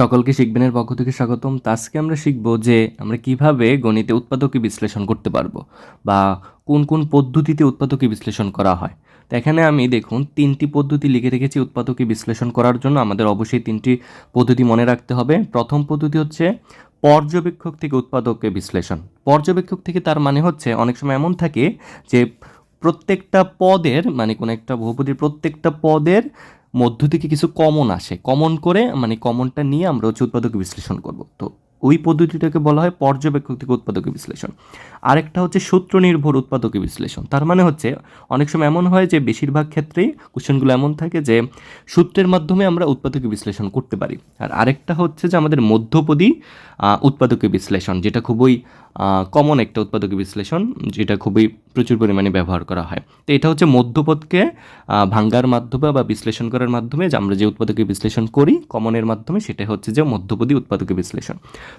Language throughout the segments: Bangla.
সকলকে শিখবেনের পক্ষ থেকে স্বাগতম। আজকে আমরা শিখব যে আমরা কীভাবে গণিতে উৎপাদকে বিশ্লেষণ করতে পারব বা কোন কোন পদ্ধতিতে উৎপাদকে বিশ্লেষণ করা হয়। তো এখানে আমি দেখুন, তিনটি পদ্ধতি লিখে রেখেছি উৎপাদকে বিশ্লেষণ করার জন্য। আমাদের অবশ্যই তিনটি পদ্ধতি মনে রাখতে হবে। প্রথম পদ্ধতি হচ্ছে পর্যবেক্ষক থেকে উৎপাদকে বিশ্লেষণ। পর্যবেক্ষক থেকে তার মানে হচ্ছে, অনেক সময় এমন থাকে যে প্রত্যেকটা পদের মানে কোনো একটা বহুপদীর প্রত্যেকটা পদের মধ্য থেকে কিছু কমন আসে। কমন করে মানে কমনটা নিয়ে আমরা হচ্ছে উৎপাদক বিশ্লেষণ করব। তো ওই পদ্ধতিটাকে বলা হয় পর্যবেক্ষক থেকে উৎপাদক বিশ্লেষণ। আরেকটা হচ্ছে সূত্র নির্ভর উৎপাদক বিশ্লেষণ। তার মানে হচ্ছে, অনেক সময় এমন হয় যে বেশিরভাগ ক্ষেত্রেই কোশ্চেনগুলো এমন থাকে যে সূত্রের মাধ্যমে আমরা উৎপাদক বিশ্লেষণ করতে পারি। আর আরেকটা হচ্ছে যে আমাদের মধ্যপদী উৎপাদক বিশ্লেষণ, যেটা খুবই কমন একটা উৎপাদক বিশ্লেষণ, যেটা খুবই প্রচুর পরিমাণে ব্যবহার করা হয়। তো এটা হচ্ছে মধ্যপদকে ভাঙ্গার মাধ্যমে বা বিশ্লেষণ করার মাধ্যমে যে আমরা যে উৎপাদকে বিশ্লেষণ করি, কমনের মাধ্যমে সেটা হচ্ছে যে মধ্যপদী উৎপাদকে বিশ্লেষণ।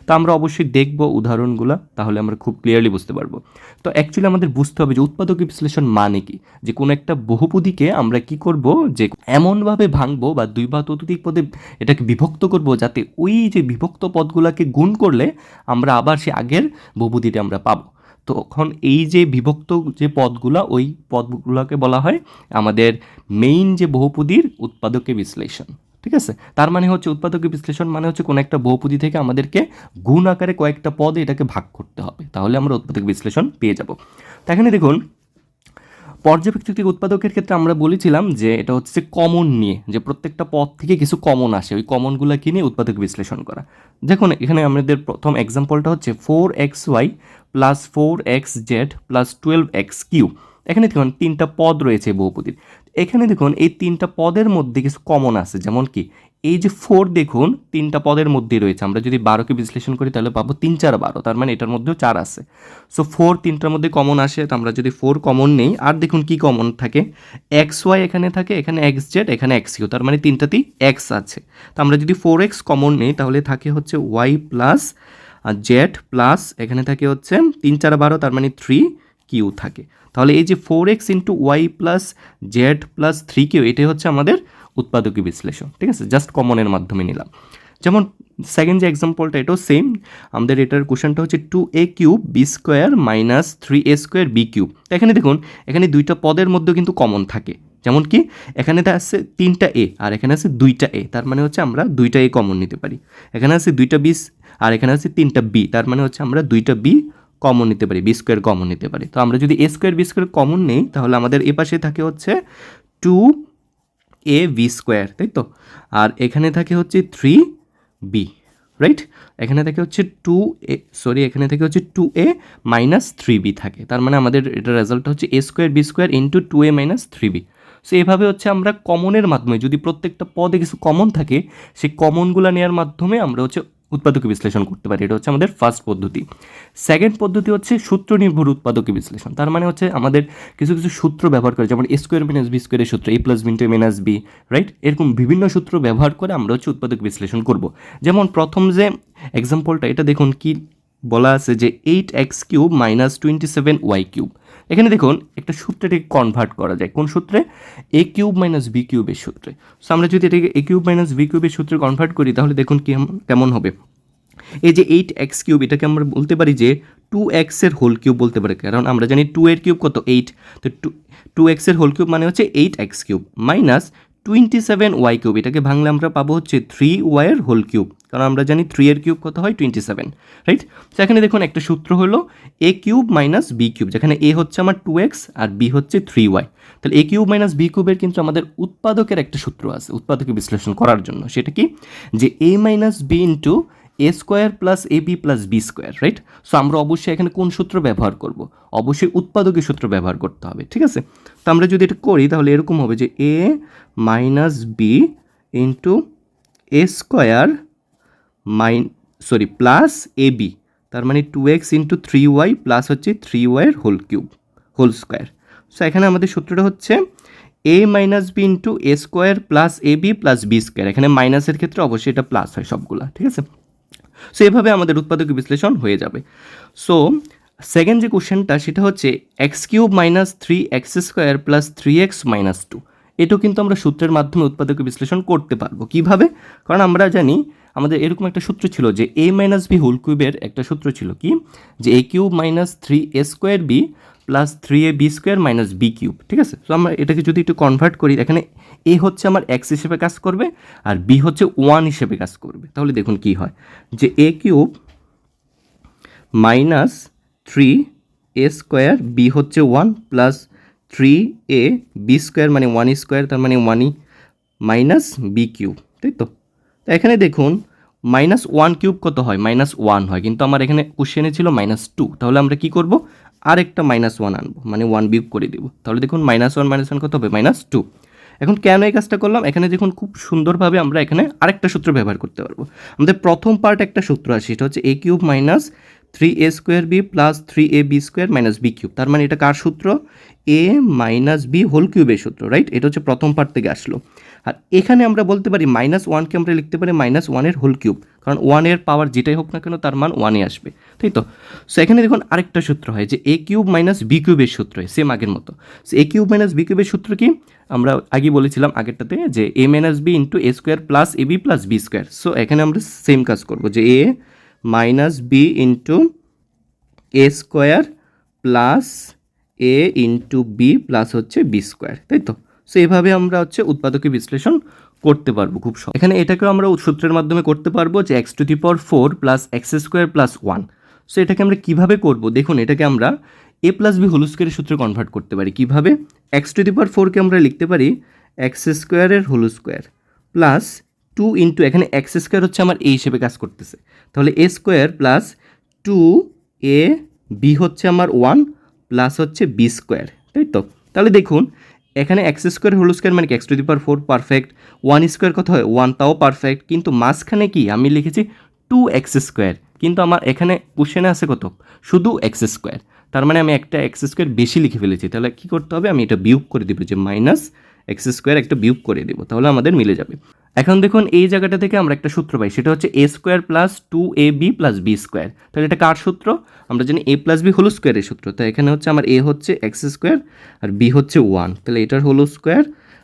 তো আমরা অবশ্যই দেখব উদাহরণগুলো, তাহলে আমরা খুব ক্লিয়ারলি বুঝতে পারব। তো অ্যাকচুয়ালি আমাদের বুঝতে হবে যে উৎপাদক বিশ্লেষণ মানে কি? যে কোনো একটা বহুপদীকে আমরা কি করব? যে এমনভাবে ভাঙবো বা দুই বা ততোধিক পদে এটাকে বিভক্ত করব যাতে ওই যে বিভক্ত পদগুলোকে গুণ করলে আমরা আবার সে আগের বহুপদীটা আমরা পাবো। তখন এই যে বিভক্ত যে পদগুলা, ওই পদগুলোকে বলা হয় আমাদের মেইন যে বহুপদীর উৎপাদকে বিশ্লেষণ, ঠিক আছে? তার মানে হচ্ছে উৎপাদকে বিশ্লেষণ মানে হচ্ছে কোনো একটা বহুপদী থেকে আমাদেরকে গুণ আকারে কয়েকটা পদে এটাকে ভাগ করতে হবে। তাহলে আমরা উৎপাদক বিশ্লেষণ পেয়ে যাব। তো এখানে দেখুন পর্যবেক্ষক উৎপাদকের ক্ষেত্রে আমরা বলেছিলাম যে এটা হচ্ছে কমন নিয়ে, যে প্রত্যেকটা পদ থেকে কিছু কমন আসে, ওই কমনগুলো কিনে উৎপাদক বিশ্লেষণ করা। দেখুন, এখানে আমাদের প্রথম এক্সাম্পলটা হচ্ছে four x y plus four x z plus twelve x q এখানে দেখুন তিনটা পদ রয়েছে বহুপদীর। এখানে দেখুন এই তিনটা পদের মধ্যে কিছু কমন আছে, যেমন কি, এই যে ফোর দেখুন, তিনটা পদের মধ্যেই রয়েছে। আমরা যদি বারোকে বিশ্লেষণ করি, তাহলে পাবো তিন চার বারো, তার মানে এটার মধ্যেও চার আছে। সো ফোর তিনটার মধ্যে কমন আসে, তো আমরা যদি ফোর কমন নেই, আর দেখুন কি কমন থাকে। এক্স ওয়াই এখানে থাকে, এখানে এক্স জেড এখানে এক্স ইউ তার মানে তিনটাতেই এক্স আছে। তো আমরা যদি ফোর এক্স কমন নেই, তাহলে থাকে হচ্ছে ওয়াই প্লাস জেড প্লাস এখানে থাকে হচ্ছে তিন চার বারো, তার মানে থ্রি কিউ থাকে। তাহলে এই যে four x into y plus z plus three q এটাই হচ্ছে আমাদের উৎপাদকী বিশ্লেষণ, ঠিক আছে? জাস্ট কমনের মাধ্যমে নিলাম। যেমন সেকেন্ড যে এক্সাম্পলটা এটাও সেম আমাদের এটার কোশ্চেনটা হচ্ছে two a cube b square minus three a square b cube এখানে দেখুন, এখানে দুইটা পদের মধ্যে কিন্তু কমন থাকে। যেমন কি, এখানে আছে তিনটা এ আর এখানে আছে দুইটা এ তার মানে হচ্ছে আমরা দুইটা এ কমন নিতে পারি। এখানে আছে দুইটা বি আর এখানে হচ্ছে তিনটা বি তার মানে হচ্ছে আমরা দুইটা বি কমন নিতে পারি বি স্কোয়ার কমন নিতে পারি। তো আমরা যদি a square b square common নেই, তাহলে আমাদের এ পাশে থাকে হচ্ছে টু এ বি স্কোয়ার তাই তো? আর এখানে থাকে হচ্ছে থ্রি বি রাইট এখানে থাকে হচ্ছে টু এ সরি এখানে থেকে হচ্ছে two a minus three b থাকে। তার মানে আমাদের এটার রেজাল্ট হচ্ছে a square b square into two a minus three b so এভাবে হচ্ছে আমরা কমনের মাধ্যমে, যদি প্রত্যেকটা পদে কিছু কমন থাকে, সেই কমনগুলো নেওয়ার মাধ্যমে আমরা হচ্ছে উৎপাদক বিশ্লেষণ করতে পারি, এটা হচ্ছে আমাদের ফার্স্ট পদ্ধতি। সেকেন্ড পদ্ধতি হচ্ছে সূত্র নির্ভর উৎপাদকে বিশ্লেষণ। তার মানে হচ্ছে আমাদের কিছু কিছু সূত্র ব্যবহার করে, যেমন এ স্কোয়ার মাইনাস বি স্কোয়ারের সূত্র a plus b into minus b right এরকম বিভিন্ন সূত্র ব্যবহার করে আমরা হচ্ছে উৎপাদক বিশ্লেষণ করব। যেমন প্রথম যে এক্সাম্পলটা এটা দেখুন কি বলা আছে যে eight x cube minus twenty seven y cube এখানে দেখুন, একটা সূত্রটাকে কনভার্ট করা যায়। কোন সূত্রে? এ কিউব মাইনাস বি কিউবের সূত্রে। সো আমরা যদি এটাকে এ কিউব মাইনাস বি কিউবের সূত্রে কনভার্ট করি, তাহলে দেখুন কেমন হবে। এই যে এইট এক্স কিউব এটাকে আমরা বলতে পারি যে টু এক্সের হোল কিউব বলতে পারি। কারণ আমরা জানি টু এর কিউব কত? এইট তো টু টু এক্সের হোল কিউব মানে হচ্ছে eight x cube minus twenty seven y cube এটাকে ভাঙলে আমরা পাবো হচ্ছে থ্রি ওয়াইয়ের হোল কিউব কারণ আমরা জানি থ্রি এর কিউব কত হয়? টোয়েন্টি সেভেন রাইট সেখানে দেখুন একটা সূত্র হলো a cube minus b cube যেখানে এ হচ্ছে আমার টু এক্স আর বি হচ্ছে থ্রি ওয়াই তাহলে এ কিউব মাইনাস বি কিউবের কিন্তু আমাদের উৎপাদকের একটা সূত্র আছে, উৎপাদকের বিশ্লেষণ করার জন্য। সেটা কি? যে a minus b into a square plus a b plus b square right so আমরা অবশ্যই এখানে কোন সূত্র ব্যবহার করব? অবশ্যই উৎপাদকের সূত্র ব্যবহার করতে হবে, ঠিক আছে? তো আমরা যদি এটা করি, তাহলে এরকম হবে যে a minus b into a square mine sorry plus a b তার মানে two x into three y plus হচ্ছে থ্রি ওয়াইয়ের whole cube whole square so এখানে আমাদের সূত্রটা হচ্ছে a minus b into a square plus a b plus b square এখানে মাইনাসের ক্ষেত্রে অবশ্যই এটা প্লাস হয় সবগুলা, ঠিক আছে? সো এভাবে আমাদের উৎপাদক বিশ্লেষণ হয়ে যাবে। সো সেকেন্ড যে কোশ্চেনটা সেটা হচ্ছে x cube minus three x square plus three x minus two এটাও কিন্তু আমরা সূত্রের মাধ্যমে উৎপাদক বিশ্লেষণ করতে পারব। কীভাবে? কারণ আমরা জানি আমাদের এরকম একটা সূত্র ছিল যে এ মাইনাস বি হোল কিউবের একটা সূত্র ছিল কি? যে a cube minus three a square b plus three a b square minus b cube ঠিক আছে? তো আমরা এটাকে যদি একটু কনভার্ট করি, এখানে এ হচ্ছে আমার এক্স হিসেবে কাজ করবে আর বি হচ্ছে ওয়ান হিসেবে কাজ করবে। তাহলে দেখুন কি হয়। যে a cube minus three a square b হচ্ছে one plus three a b square মানে ওয়ান স্কোয়ার তার মানে ওয়ানই মাইনাস বি কিউব তাই তো? তো এখানে দেখুন মাইনাস ওয়ান কিউব কত হয়? মাইনাস ওয়ান হয়। কিন্তু আমার এখানে কোশ্চেনে ছিল মাইনাস টু তাহলে আমরা কি করব? আরেকটা মাইনাস ওয়ান আনব। মানে ওয়ান বিয়োগ করে দেবো। তাহলে দেখুন মাইনাস ওয়ান মাইনাস ওয়ান কত হবে? মাইনাস টু এখন কেন এই কাজটা করলাম? এখানে দেখুন, খুব সুন্দরভাবে আমরা এখানে আরেকটা সূত্র ব্যবহার করতে পারব। আমাদের প্রথম পার্ট একটা সূত্র আছে, সেটা হচ্ছে a cube minus three a square b plus three a b square minus b cube তার মানে এটা কার সূত্র? এ মাইনাস বি হোল কিউবের সূত্র রাইট এটা হচ্ছে প্রথম পার্ট থেকে আসলো। আর এখানে আমরা বলতে পারি মাইনাস ওয়ানকে আমরা লিখতে পারি মাইনাস ওয়ানের হোল কিউব কারণ ওয়ানের পাওয়ার যেটাই হোক না কেন তার মান ওয়ানে আসবে, তাই তো? সো এখানে দেখুন আরেকটা সূত্র হয় যে এ কিউব মাইনাস বি কিউবের সূত্র হয় সেম আগের মতো। So a cube minus b কিউবের সূত্র কি? আমরা আগে বলেছিলাম আগেরটাতে যে a minus b into a square plus a b plus b square so এখানে আমরা সেম কাজ করব যে a minus b into a square plus a into b plus হচ্ছে বি স্কোয়ার তাই তো? সো এভাবে আমরা হচ্ছে উৎপাদকের বিশ্লেষণ করতে পারব খুব সহজ। এখানে এটাকেও আমরা সূত্রের মাধ্যমে করতে পারব যে x to the power four plus x square plus one so এটাকে আমরা কীভাবে করব? দেখুন, এটাকে আমরা এ প্লাস বি হোল স্কোয়ারের সূত্রে কনভার্ট করতে পারি। কীভাবে? এক্স টু দি পাওয়ার ফোরকে আমরা লিখতে পারি এক্স স্কোয়ারের whole square plus two into এখানে এক্স স্কোয়ার হচ্ছে আমার এই হিসেবে কাজ করতেছে। তাহলে a square plus two a b হচ্ছে আমার ওয়ান প্লাস হচ্ছে বি স্কোয়ার তাই তো? তাহলে দেখুন, এখানে এক্স স্কোয়ার হোল স্কোয়ার মানে x to the power four perfect one square কত হয়? ওয়ান তাও পারফেক্ট কিন্তু মাঝখানে কি? আমি লিখেছি টু এক্স স্কোয়ার কিন্তু আমার এখানে কোশ্চেনে আছে কত? শুধু এক্স স্কোয়ার তার মানে আমি একটা এক্স স্কোয়ার বেশি লিখে ফেলেছি। তাহলে কী করতে হবে? আমি এটা বিয়োগ করে দেবো যে মাইনাস এক্স স্কোয়ার একটা বিয়োগ করে দেবো। তাহলে আমাদের মিলে যাবে। এখন দেখুন এই জায়গাটা থেকে আমরা একটা সূত্র পাই, সেটা হচ্ছে a square plus two a b plus b square তাহলে এটা কার সূত্র? আমরা জানি এ প্লাস বি হোল স্কোয়ারের সূত্র। তো এখানে হচ্ছে আমার এ হচ্ছে এক্স স্কোয়ার আর বি হচ্ছে ওয়ান তাহলে এটার হোল স্কোয়ার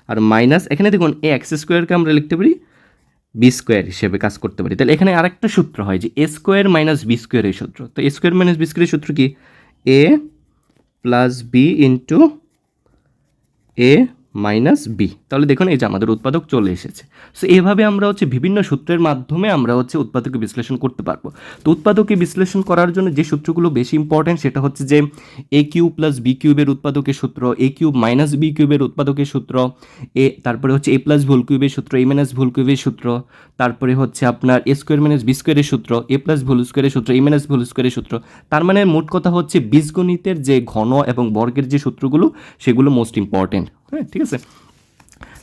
আর মাইনাস এখানে দেখুন এ এক্স স্কোয়ারকে আমরা লিখতে পারি বি স্কোয়ার হিসেবে কাজ করতে পারি। তাহলে এখানে আরেকটা সূত্র হয় যে এ স্কোয়ার মাইনাস বি স্কোয়ারের সূত্র। তো এ স্কোয়ার মাইনাস বি স্কোয়ারের সূত্র কি? A plus b into a minus b. তাহলে দেখুন এই যে আমাদের উৎপাদক চলে এসেছে। সো এভাবে আমরা হচ্ছে বিভিন্ন সূত্রের মাধ্যমে আমরা হচ্ছে উৎপাদকে বিশ্লেষণ করতে পারব। তো উৎপাদকে বিশ্লেষণ করার জন্য যে সূত্রগুলো বেশি ইম্পর্ট্যান্ট সেটা হচ্ছে যে এ কিউব প্লাস বি কিউবের উৎপাদকের সূত্র এ কিউব মাইনাস বি কিউবের উৎপাদকের সূত্র এ তারপরে হচ্ছে এ প্লাস ভুল কিউবের সূত্র এ মাইনাস ভুল কিউবের সূত্র, তারপরে হচ্ছে আপনার এ স্কোয়ার মাইনাস বি স্কোয়ারের সূত্র এ প্লাস ভুল স্কোয়ারের সূত্র এ মাইনাস ভুল স্কোয়ারের সূত্র। তার মানে মোট কথা হচ্ছে বীজগণিতের যে ঘন এবং বর্গের যে সূত্রগুলো, সেগুলো মোস্ট ইম্পর্ট্যান্ট হ্যাঁ ঠিক আছে।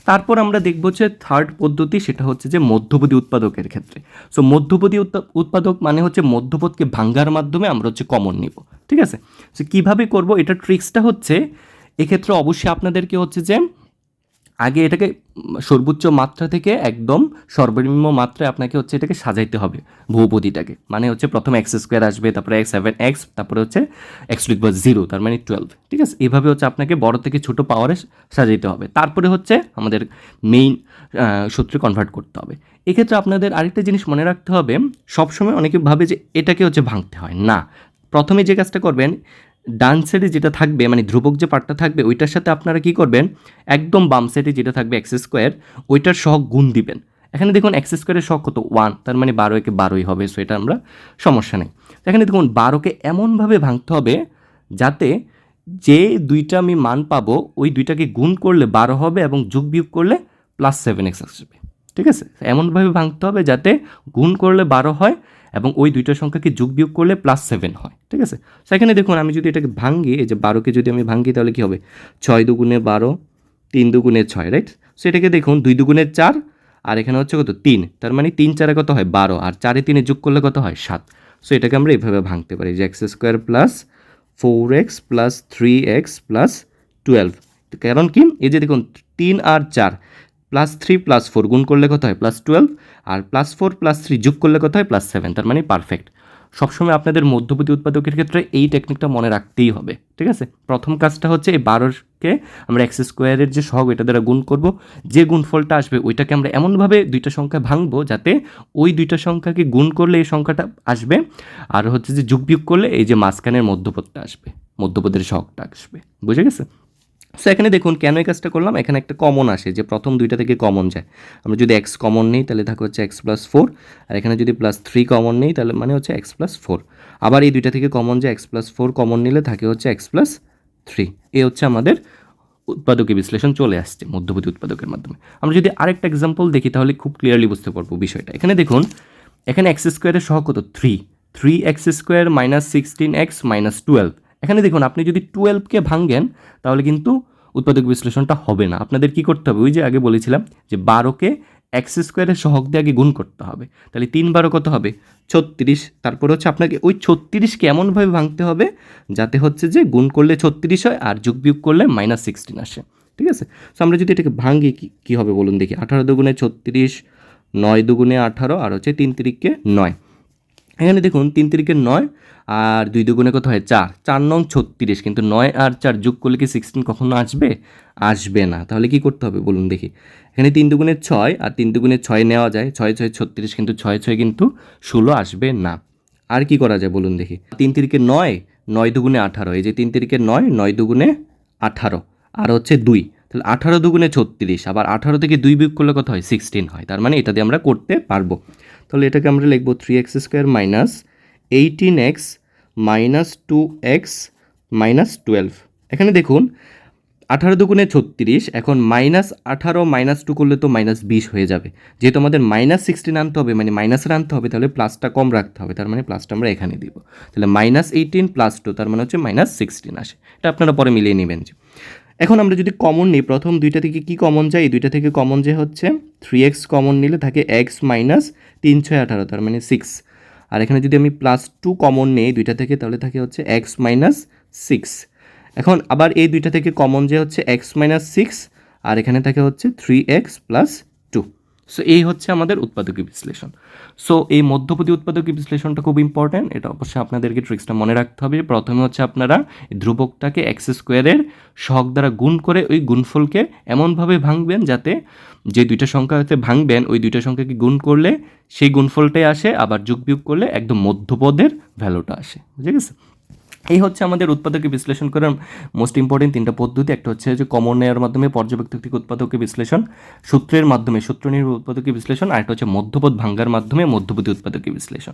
তারপর আমরা দেখব যে থার্ড পদ্ধতি সেটা হচ্ছে যে মধ্যপদী উৎপাদকের ক্ষেত্রে। সো মধ্যপদী উৎপা- উৎপাদক মানে হচ্ছে মধ্যপদকে ভাঙ্গার মাধ্যমে আমরা হচ্ছে কমন নিব, ঠিক আছে? সো কীভাবে করব? এটা ট্রিক্সটা হচ্ছে, এক্ষেত্রে অবশ্যই আপনাদেরকে হচ্ছে যে আগে এটাকে সর্বোচ্চ মাত্রা থেকে একদম সর্বনিম্ন মাত্রায় আপনাকে হচ্ছে এটাকে সাজাইতে হবে বহুপদীটাকে। মানে হচ্ছে প্রথমে এক্স স্কোয়ার আসবে, তারপরে এক্স সেভেন এক্স তারপরে হচ্ছে এক্স টু জিরো তার মানে টুয়েলভ ঠিক আছে? এভাবে হচ্ছে আপনাকে বড় থেকে ছোট পাওয়ারে সাজাইতে হবে। তারপরে হচ্ছে আমাদের মেইন সূত্রে কনভার্ট করতে হবে। এক্ষেত্রে আপনাদের আরেকটা জিনিস মনে রাখতে হবে, সবসময় অনেকে ভাবে যে এটাকে হচ্ছে ভাঙতে হয়। না। প্রথমে যে কাজটা করবেন ডান সাইডে যেটা থাকবে মানে ধ্রুবক যে পার্টটা থাকবে, ওইটার সাথে আপনারা কি করবেন? একদম বাম সাইডে যেটা থাকবে এক্স স্কোয়ার ওইটার সহ গুণ দিবেন। এখানে দেখুন এক্স স্কোয়ারের সহ কত? ওয়ান তার মানে বারো একে বারোই হবে সো এটা আমরা সমস্যা নেই। এখানে দেখুন, বারোকে এমনভাবে ভাঙতে হবে যাতে যে দুইটা আমি মান পাবো, ওই দুইটাকে গুণ করলে বারো হবে এবং যোগ বিয়োগ করলে প্লাস সেভেন এক্স আসবে। ঠিক আছে? এমনভাবে ভাঙতে হবে যাতে গুণ করলে বারো হয় এবং ওই দুইটা সংখ্যাকে যোগ বিয়োগ করলে প্লাস সেভেন হয়, ঠিক আছে? সেখানে দেখুন, আমি যদি এটাকে ভাঙ্গি, এই যে বারোকে যদি আমি ভাঙ্গি, তাহলে কী হবে? ছয় দুগুণে বারো, তিন দুগুণে ছয় রাইট সো এটাকে দেখুন, দুই দুগুণে চার, আর এখানে হচ্ছে কত? তিন। তার মানে তিন চারে কত হয়? বারো। আর চারে তিনে যোগ করলে কত হয়? সাত। সো এটাকে আমরা এভাবে ভাঙতে পারি, যে x square plus four x plus three x plus twelve কারণ কি? এই যে দেখুন, তিন আর চার প্লাস থ্রি প্লাস ফোর গুণ করলে কত হয়? প্লাস টুয়েলভ আর প্লাস ফোর প্লাস থ্রি যোগ করলে কত হয়? প্লাস সেভেন তার মানে পারফেক্ট সবসময় আপনাদের মধ্যবর্তী উৎপাদকের ক্ষেত্রে এই টেকনিকটা মনে রাখতেই হবে, ঠিক আছে? প্রথম কাজটা হচ্ছে এই বারোকে আমরা এক্স স্কোয়ারের যে সহগ, এটা দ্বারা গুণ করব। যে গুণফলটা আসবে, ওইটাকে আমরা এমনভাবে দুইটা সংখ্যা ভাঙবো যাতে ওই দুইটা সংখ্যাকে গুণ করলে এই সংখ্যাটা আসবে আর হচ্ছে যে যোগ বিয়োগ করলে এই যে মাঝখানের মধ্যপদটা আসবে মধ্যপদের সহগটা আসবে, বুঝে গেছে? সো এখানে দেখুন, কেন এই কাজটা করলাম? এখানে একটা কমন আসে, যে প্রথম দুইটা থেকে কমন যায়। আমরা যদি এক্স কমন নিই, তাহলে থাকে হচ্ছে এক্স প্লাস ফোর আর এখানে যদি প্লাস থ্রি কমন নিই, তাহলে মানে হচ্ছে এক্স প্লাস ফোর আবার এই দুইটা থেকে কমন যায় এক্স প্লাস ফোর কমন নিলে থাকে হচ্ছে এক্স প্লাস থ্রি এ হচ্ছে আমাদের উৎপাদকীয় বিশ্লেষণ চলে আসছে, মধ্যবর্তী উৎপাদকের মাধ্যমে। আমরা যদি আরেকটা এক্সাম্পল দেখি, তাহলে খুব ক্লিয়ারলি বুঝতে পারব বিষয়টা। এখানে দেখুন, এখানে এক্স স্কোয়ারের সহ কত? Three three x square minus sixteen x minus twelve এখানে দেখুন, আপনি যদি টুয়েলভকে ভাঙ্গেন তাহলে কিন্তু উৎপাদক বিশ্লেষণটা হবে না। আপনাদের কি করতে হবে? ওই যে আগে বলেছিলাম যে বারোকে এক্স স্কোয়ারের সহগ দিয়ে আগে গুণ করতে হবে। তাহলে তিন বারো কত হবে? ছত্রিশ। তারপর হচ্ছে আপনাকে ওই ছত্রিশকে এমনভাবে ভাঙতে হবে যাতে হচ্ছে যে গুণ করলে ছত্রিশ হয় আর যোগ বিয়োগ করলে মাইনাস সিক্সটিন আসে। ঠিক আছে? সো আমরা যদি এটাকে ভাঙি, কি, কী হবে বলুন দেখি? আঠারো দুগুণে ছত্রিশ, নয় দুগুণে আঠারো, আর হচ্ছে তিন তিরিখকে নয়। এখানে দেখুন তিন তিরিখে নয় আর দুই দুগুণে কত হয়? চার। চার নং ছত্রিশ। কিন্তু নয় আর চার যোগ করলে কি সিক্সটিন কখনো আসবে? আসবে না। তাহলে কি করতে হবে? বলুন দেখি। এখানে তিন দুগুণে ছয় আর তিন দুগুণে ছয় নেওয়া যায়। ছয় ছয়, ছত্রিশ কিন্তু ছয় ছয় কিন্তু ষোলো আসবে না। আর কি করা যায়? বলুন দেখি। তিন তিরিখে নয় নয় দুগুণে আঠারো। এই যে তিন তিরিখে নয় নয় দুগুণে আঠারো। আর হচ্ছে দুই। তাহলে আঠারো দুগুণে ছত্রিশ। আবার আঠারো থেকে দুই বিয়োগ করলে কত হয়? সিক্সটিন হয়। তার মানে এটা দিয়ে আমরা করতে পারব। তাহলে এটাকে আমরা লিখব three x square minus eighteen x minus two x minus twelve এখানে দেখুন, আঠারো দুগুণে ছত্রিশ, এখন মাইনাস আঠারো মাইনাস টু করলে তো মাইনাস বিশ হয়ে যাবে। যেহেতু আমাদের মাইনাস সিক্সটিন আনতে হবে মানে মাইনাসের আনতে হবে, তাহলে প্লাসটা কম রাখতে হবে, তার মানে প্লাসটা আমরা এখানে দিব। তাহলে মাইনাস এইটিন প্লাস টু তার মানে হচ্ছে মাইনাস সিক্সটিন আসে। এটা আপনারা পরে মিলিয়ে নেবেন যে। এখন আমরা যদি কমন নিই, প্রথম দুইটা থেকে কি কমন যায়? এই দুইটা থেকে কমন যে হচ্ছে থ্রি এক্স কমন নিলে থাকে এক্স মাইনাস তিন ছয় আঠারো, তার মানে সিক্স আর এখানে যদি আমি প্লাস টু কমন নিই, দুইটা থেকে, তাহলে থাকে হচ্ছে এক্স মাইনাস সিক্স এখন আবার এই দুইটা থেকে কমন যে হচ্ছে এক্স মাইনাস সিক্স আর এখানে থাকে হচ্ছে থ্রি এক্স প্লাস সো এই হচ্ছে আমাদের উৎপাদকীয় বিশ্লেষণ. সো এই মধ্যপতি উৎপাদকীয় বিশ্লেষণটা খুব ইম্পর্ট্যান্ট এটা অবশ্যই আপনাদেরকে ট্রিক্সটা মনে রাখতে হবে। প্রথমে হচ্ছে আপনারা ধ্রুবকটাকে এক্স স্কোয়ারের সহগ দ্বারা গুণ করে ওই গুণফলকে এমনভাবে ভাঙবেন যাতে যে দুইটা সংখ্যা সংখ্যাতে ভাঙবেন, ওই দুইটা সংখ্যাকে গুণ করলে সেই গুণফলটাই আসে, আবার যোগ বিয়োগ করলে একদম মধ্যপদের ভ্যালুটা আসে। বুঝে গেছে এই হচ্ছে আমাদের উৎপাদকে বিশ্লেষণ করার মোস্ট ইম্পর্টেন্ট তিনটা পদ্ধতি। একটা হচ্ছে যে কমন নেয়ার মাধ্যমে পর্যবেক্ষক উৎপাদকে বিশ্লেষণ, সূত্রের মাধ্যমে, সূত্র নির্ভর উৎপাদকে বিশ্লেষণ, আর একটা হচ্ছে মধ্যপদ ভাঙ্গার মাধ্যমে মধ্যপতি উৎপাদকে বিশ্লেষণ।